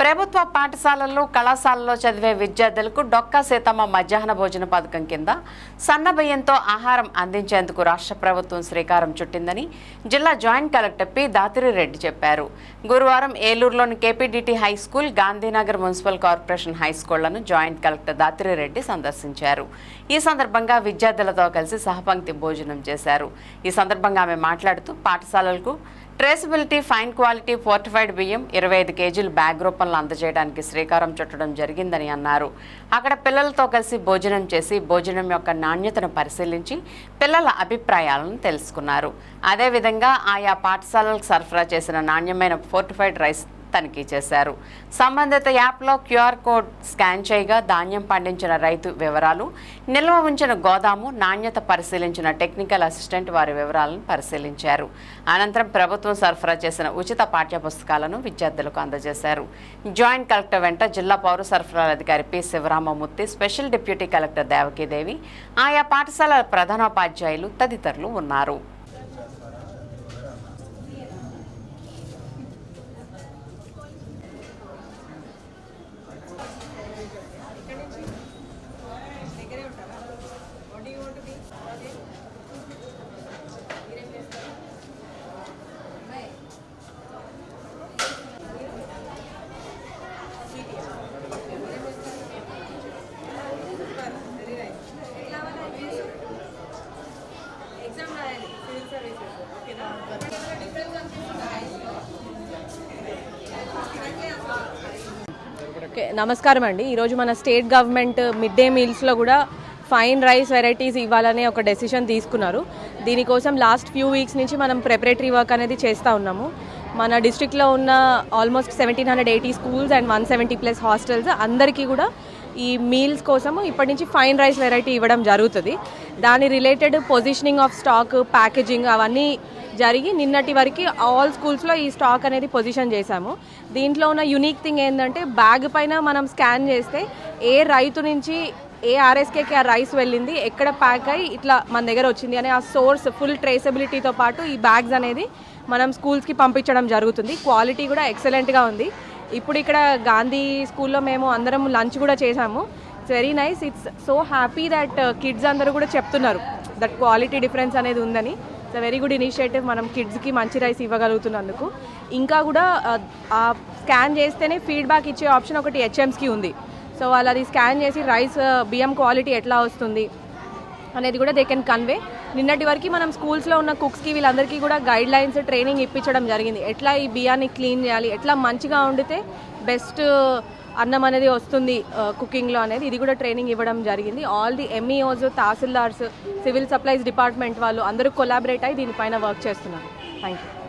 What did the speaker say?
ప్రభుత్వ పాఠశాలల్లో కళాశాలలో చదివే విద్యార్థులకు డొక్కా సీతమ్మ మధ్యాహ్న భోజన పథకం కింద సన్నబియ్యంతో ఆహారం అందించేందుకు రాష్ట్ర ప్రభుత్వం శ్రీకారం చుట్టిందని జిల్లా జాయింట్ కలెక్టర్ పి. దాతిరిరెడ్డి చెప్పారు. గురువారం ఏలూరులోని KPDT high school Gandhinagar municipal corporation high స్కూళ్ళను joint collector దాతిరిరెడ్డి సందర్శించారు. ఈ సందర్భంగా విద్యార్థులతో కలిసి సహపంక్తి భోజనం చేశారు. ఈ సందర్భంగా ఆమె మాట్లాడుతూ పాఠశాలలకు ట్రేసబిలిటీ ఫైన్ క్వాలిటీ ఫోర్టిఫైడ్ బియ్యం ఇరవై ఐదు కేజీలు బ్యాగ్ రూపంలో అందజేయడానికి శ్రీకారం చుట్టడం జరిగిందని అన్నారు. అక్కడ పిల్లలతో కలిసి భోజనం చేసి భోజనం యొక్క నాణ్యతను పరిశీలించి పిల్లల అభిప్రాయాలను తెలుసుకున్నారు. అదేవిధంగా ఆయా పాఠశాలలకు సరఫరా చేసిన నాణ్యమైన ఫోర్టిఫైడ్ రైస్ తనిఖీ చేశారు. సంబంధిత యాప్లో క్యూఆర్ కోడ్ స్కాన్ చేయగా ధాన్యం పండించిన రైతు వివరాలు నిల్వ ఉంచిన గోదాము నాణ్యత పరిశీలించిన టెక్నికల్ అసిస్టెంట్ వారి వివరాలను పరిశీలించారు. అనంతరం ప్రభుత్వం సరఫరా చేసిన ఉచిత పాఠ్యపుస్తకాలను విద్యార్థులకు అందజేశారు. జాయింట్ కలెక్టర్ వెంట జిల్లా పౌర సరఫరాల అధికారి P. Sivaramamurthy special deputy collector Devakidevi ఆయా పాఠశాలల ప్రధానోపాధ్యాయులు తదితరులు ఉన్నారు. ఓకే నమస్కారం అండి. ఈరోజు మన స్టేట్ గవర్నమెంట్ మిడ్ డే మీల్స్లో కూడా ఫైన్ రైస్ వెరైటీస్ ఇవ్వాలనే ఒక డెసిషన్ తీసుకున్నారు. దీనికోసం లాస్ట్ ఫ్యూ వీక్స్ నుంచి మనం ప్రిపరేటరీ వర్క్ అనేది చేస్తూ ఉన్నాము. మన డిస్ట్రిక్ట్లో ఉన్న almost seventeen hundred eighty schools and one seventy plus hostels అందరికీ కూడా ఈ మీల్స్ కోసము ఇప్పటి నుంచి ఫైన్ రైస్ వెరైటీ ఇవ్వడం జరుగుతుంది. దాని related positioning of stock packaging అవన్నీ జరిగి నిన్నటి వరకు ఆల్ స్కూల్స్లో ఈ స్టాక్ అనేది పొజిషన్ చేశాము. దీంట్లో ఉన్న యునిక్ థింగ్ ఏంటంటే బ్యాగ్ పైన మనం స్కాన్ చేస్తే ఏ రైతు నుంచి ఏ ఆర్ఎస్కేకి ఆ రైస్ వెళ్ళింది ఎక్కడ ప్యాక్ అయ్యి ఇట్లా మన దగ్గర వచ్చింది అనే ఆ సోర్స్ ఫుల్ ట్రేసబిలిటీతో పాటు ఈ బ్యాగ్స్ అనేది మనం స్కూల్స్కి పంపించడం జరుగుతుంది. క్వాలిటీ కూడా ఎక్సలెంట్గా ఉంది. ఇప్పుడు ఇక్కడ గాంధీ స్కూల్లో మేము అందరం లంచ్ కూడా చేసాము it's very nice it's so happy that kids అందరూ కూడా చెప్తున్నారు దట్ క్వాలిటీ డిఫరెన్స్ అనేది ఉందని. ఇట్స్ వెరీ గుడ్ ఇనిషియేటివ్ మనం కిడ్స్కి మంచి రైస్ ఇవ్వగలుగుతున్నందుకు. ఇంకా కూడా ఆ స్కాన్ చేస్తేనే ఫీడ్బ్యాక్ ఇచ్చే ఆప్షన్ ఒకటి హెచ్ఎమ్స్కి ఉంది. సో వాళ్ళు అది స్కాన్ చేసి రైస్ బియ్యం క్వాలిటీ ఎట్లా వస్తుంది అనేది కూడా దే కెన్ కన్వే నిన్నటి వరకు మనం స్కూల్స్లో ఉన్న కుక్స్కి వీళ్ళందరికీ కూడా గైడ్ లైన్స్ ట్రైనింగ్ ఇప్పించడం జరిగింది. ఎట్లా ఈ బియ్యాన్ని క్లీన్ చేయాలి? ఎట్లా మంచిగా వండితే బెస్ట్ అన్నం అనేది వస్తుంది కుకింగ్లో అనేది. ఇది కూడా ట్రైనింగ్ ఇవ్వడం జరిగింది. All the MEOs tahsildars civil supplies department వాళ్ళు అందరూ కొలాబరేట్ అయ్యి దీనిపైన వర్క్ చేస్తున్నారు. Thank you